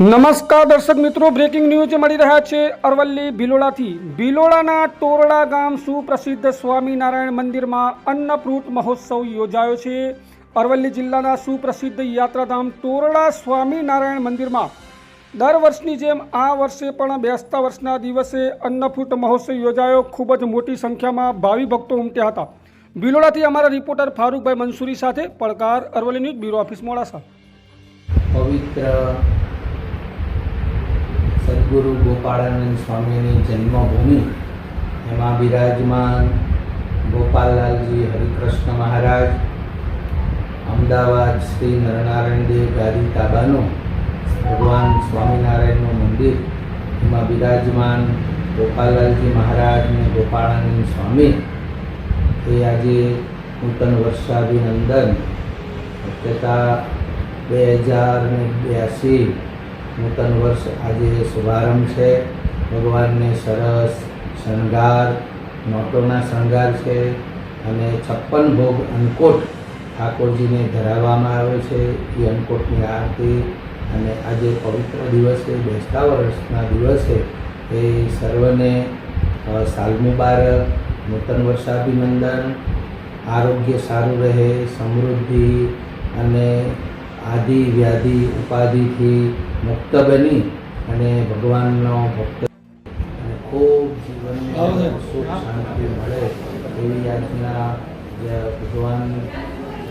નમસ્કાર દર્શક મિત્રો બ્રેકિંગ ન્યૂઝ મળી રહ્યા છે અરવલ્લી ભિલોડાથી. ભિલોડાના ટોરડા ગામ સુપ્રસિદ્ધ સ્વામિનારાયણ મંદિરમાં અન્નફ્રૂટ મહોત્સવ યોજાયો છે. અરવલ્લી જિલ્લાના સુપ્રસિદ્ધ યાત્રાધામ ટોરડા સ્વામિનારાયણ મંદિરમાં દર વર્ષની જેમ આ વર્ષે પણ બેસતા વર્ષના દિવસે અન્નફૂટ મહોત્સવ યોજાયો. ખૂબ જ મોટી સંખ્યામાં ભાવિ ભક્તો ઉમટ્યા હતા. ભિલોડાથી અમારા રિપોર્ટર ફારૂકભાઈ મંસૂરી સાથે પડકાર, Aravalli news bureau office Modasa. પવિત્ર સદગુરુ ગોપાળાનંદ સ્વામીની જન્મભૂમિ, એમાં બિરાજમાન ગોપાલલાલજી હરિકૃષ્ણ મહારાજ, અમદાવાદ શ્રી નરનારાયણ દેવ ગાદી તાબાનું ભગવાન સ્વામિનારાયણનું મંદિર, એમાં બિરાજમાન ગોપાલલાલજી મહારાજ અને ગોપાળાનંદ સ્વામી. એ આજે નૂતન વર્ષાભિનંદન તથા બે હજાર ને બ્યાસી નૂતન વર્ષ આજે શુભારંભ છે. ભગવાનને સરસ શણગાર નોટોના શણગાર છે અને છપ્પન ભોગ અન્નકોટ ઠાકોરજીને ધરાવવામાં આવે છે. એ અન્નકોટની આરતી અને આજે પવિત્ર દિવસે બેસતા વર્ષના દિવસે એ સર્વને સાલ મુબારક નૂતન વર્ષાભિનંદન. આરોગ્ય સારું રહે, સમૃદ્ધિ અને આદિ વ્યાધિ ઉપાધિથી મુક્ત બની અને ભગવાનનો ભક્ત અને ખૂબ જીવનમાં સુખ શાંતિ મળે એવી આજના ભગવાન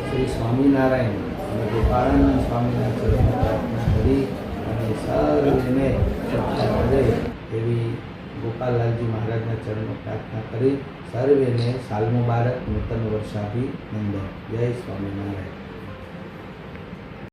શ્રી સ્વામિનારાયણ અને ગોપાળાનંદ સ્વામીના ચરણો પ્રાર્થના કરી અને સર્વને સત્તા મળે એવી ગોપાલલાલજી મહારાજના ચરણમાં પ્રાર્થના કરી. સર્વેને સાલ મુબારક નૂતન વર્ષાભિનંદન. જય સ્વામિનારાયણ.